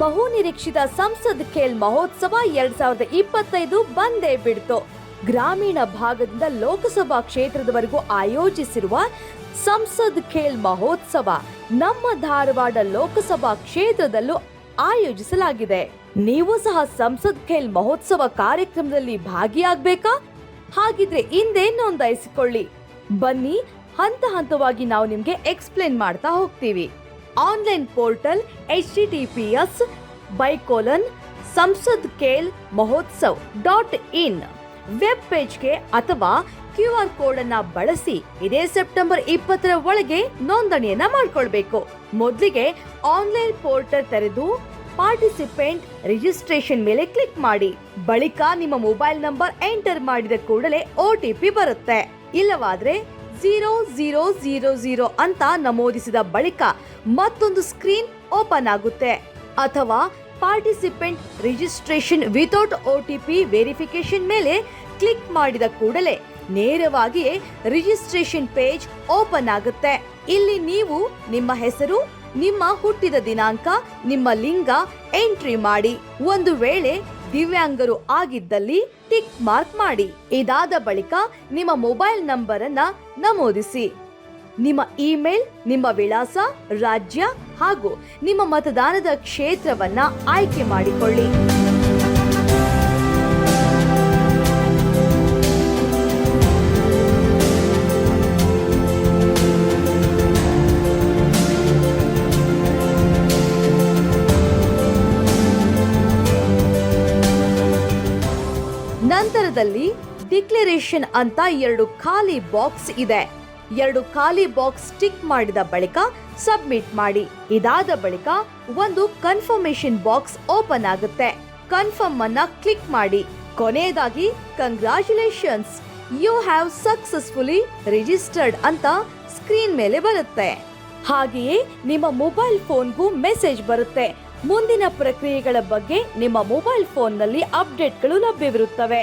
ಬಹು ನಿರೀಕ್ಷಿತ ಸಂಸದ್ ಖೇಲ್ ಮಹೋತ್ಸವ ಎರಡ್ ಸಾವಿರದ ಇಪ್ಪತ್ತೈದು ಬಂದೇ ಬಿಡ್ತು. ಗ್ರಾಮೀಣ ಭಾಗದಿಂದ ಲೋಕಸಭಾ ಕ್ಷೇತ್ರದವರೆಗೂ ಆಯೋಜಿಸಿರುವ ಸಂಸದ್ ಖೇಲ್ ಮಹೋತ್ಸವ ನಮ್ಮ ಧಾರವಾಡ ಲೋಕಸಭಾ ಕ್ಷೇತ್ರದಲ್ಲೂ ಆಯೋಜಿಸಲಾಗಿದೆ. ನೀವು ಸಹ ಸಂಸದ್ ಖೇಲ್ ಮಹೋತ್ಸವ ಕಾರ್ಯಕ್ರಮದಲ್ಲಿ ಭಾಗಿಯಾಗಬೇಕಾ? ಹಾಗಿದ್ರೆ ಹಿಂದೆ ನೋಂದಾಯಿಸಿಕೊಳ್ಳಿ. ಬನ್ನಿ, ಹಂತ ಹಂತವಾಗಿ ನಾವು ನಿಮ್ಗೆ ಎಕ್ಸ್ಪ್ಲೇನ್ ಮಾಡ್ತಾ ಹೋಗ್ತೀವಿ. Online portal H T T P S ಬೈಕೋಲನ್ Sansad Khel Mahotsav dot in. Web ಪೇಜ್ಗೆ ಅಥವಾ ಕ್ಯೂ ಆರ್ ಕೋಡ್ ಅನ್ನ ಬಳಸಿ ಇದೇ ಸೆಪ್ಟೆಂಬರ್ ಇಪ್ಪತ್ತರ ಒಳಗೆ ನೋಂದಣಿಯನ್ನ ಮಾಡಿಕೊಳ್ಬೇಕು. ಮೊದಲಿಗೆ ಆನ್ಲೈನ್ ಪೋರ್ಟಲ್ ತೆರೆದು ಪಾರ್ಟಿಸಿಪೆಂಟ್ ರಿಜಿಸ್ಟ್ರೇಷನ್ ಮೇಲೆ ಕ್ಲಿಕ್ ಮಾಡಿ. ಬಳಿಕ ನಿಮ್ಮ ಮೊಬೈಲ್ ನಂಬರ್ ಎಂಟರ್ ಮಾಡಿದ ಕೂಡಲೇ ಒ ಬರುತ್ತೆ. ಇಲ್ಲವಾದ್ರೆ ಝೀರೋ ಝೀರೋ ಝೀರೋ ಝೀರೋ ಅಂತ ನಮೂದಿಸಿದ ಬಳಿಕ ಮತ್ತೊಂದು ಸ್ಕ್ರೀನ್ ಓಪನ್ ಆಗುತ್ತೆ. ಅಥವಾ participant registration without O T P verification ಮೇಲೆ ಕ್ಲಿಕ್ ಮಾಡಿದ ಕೂಡಲೇ ನೇರವಾಗಿ ರಿಜಿಸ್ಟ್ರೇಷನ್ ಪೇಜ್ ಓಪನ್ ಆಗುತ್ತೆ. ಇಲ್ಲಿ ನೀವು ನಿಮ್ಮ ಹೆಸರು, ನಿಮ್ಮ ಹುಟ್ಟಿದ ದಿನಾಂಕ, ನಿಮ್ಮ ಲಿಂಗ ಎಂಟ್ರಿ ಮಾಡಿ. ಒಂದು ವೇಳೆ ದಿವ್ಯಾಂಗರು ಆಗಿದ್ದಲ್ಲಿ ಟಿಕ್ ಮಾರ್ಕ್ ಮಾಡಿ. ಇದಾದ ಬಳಿಕ ನಿಮ್ಮ ಮೊಬೈಲ್ ನಂಬರ್ ಅನ್ನ ನಮೂದಿಸಿ. ನಿಮ್ಮ ಇಮೇಲ್ ನಿಮ್ಮ ವಿಳಾಸ ರಾಜ್ಯ ಹಾಗೂ ನಿಮ್ಮ ಮತದಾನದ ಕ್ಷೇತ್ರವನ್ನ ಆಯ್ಕೆ ಮಾಡಿಕೊಳ್ಳಿ. ನಂತರದಲ್ಲಿ ಡಿಕ್ಲರೇಷನ್ ಅಂತ ಎರಡು ಖಾಲಿ ಬಾಕ್ಸ್ ಇದೆ. ಎರಡು ಖಾಲಿ ಬಾಕ್ಸ್ ಟಿಕ್ ಮಾಡಿದ ಬಳಿಕ ಸಬ್ಮಿಟ್ ಮಾಡಿ. ಇದಾದ ಬಳಿಕ ಒಂದು ಕನ್ಫರ್ಮೇಶನ್ ಬಾಕ್ಸ್ ಓಪನ್ ಆಗುತ್ತೆ. ಕನ್ಫರ್ಮ್ ಅನ್ನ ಕ್ಲಿಕ್ ಮಾಡಿ. ಕೊನೆಯದಾಗಿ congratulations you have successfully registered ಅಂತ ಸ್ಕ್ರೀನ್ ಮೇಲೆ ಬರುತ್ತೆ. ಹಾಗೆಯೇ ನಿಮ್ಮ ಮೊಬೈಲ್ ಫೋನ್ಗೂ ಮೆಸೇಜ್ ಬರುತ್ತೆ. ಮುಂದಿನ ಪ್ರಕ್ರಿಯೆಗಳ ಬಗ್ಗೆ ನಿಮ್ಮ ಮೊಬೈಲ್ ಫೋನ್ನಲ್ಲಿ ಅಪ್ಡೇಟ್ಗಳು ಲಭ್ಯವಿರುತ್ತವೆ.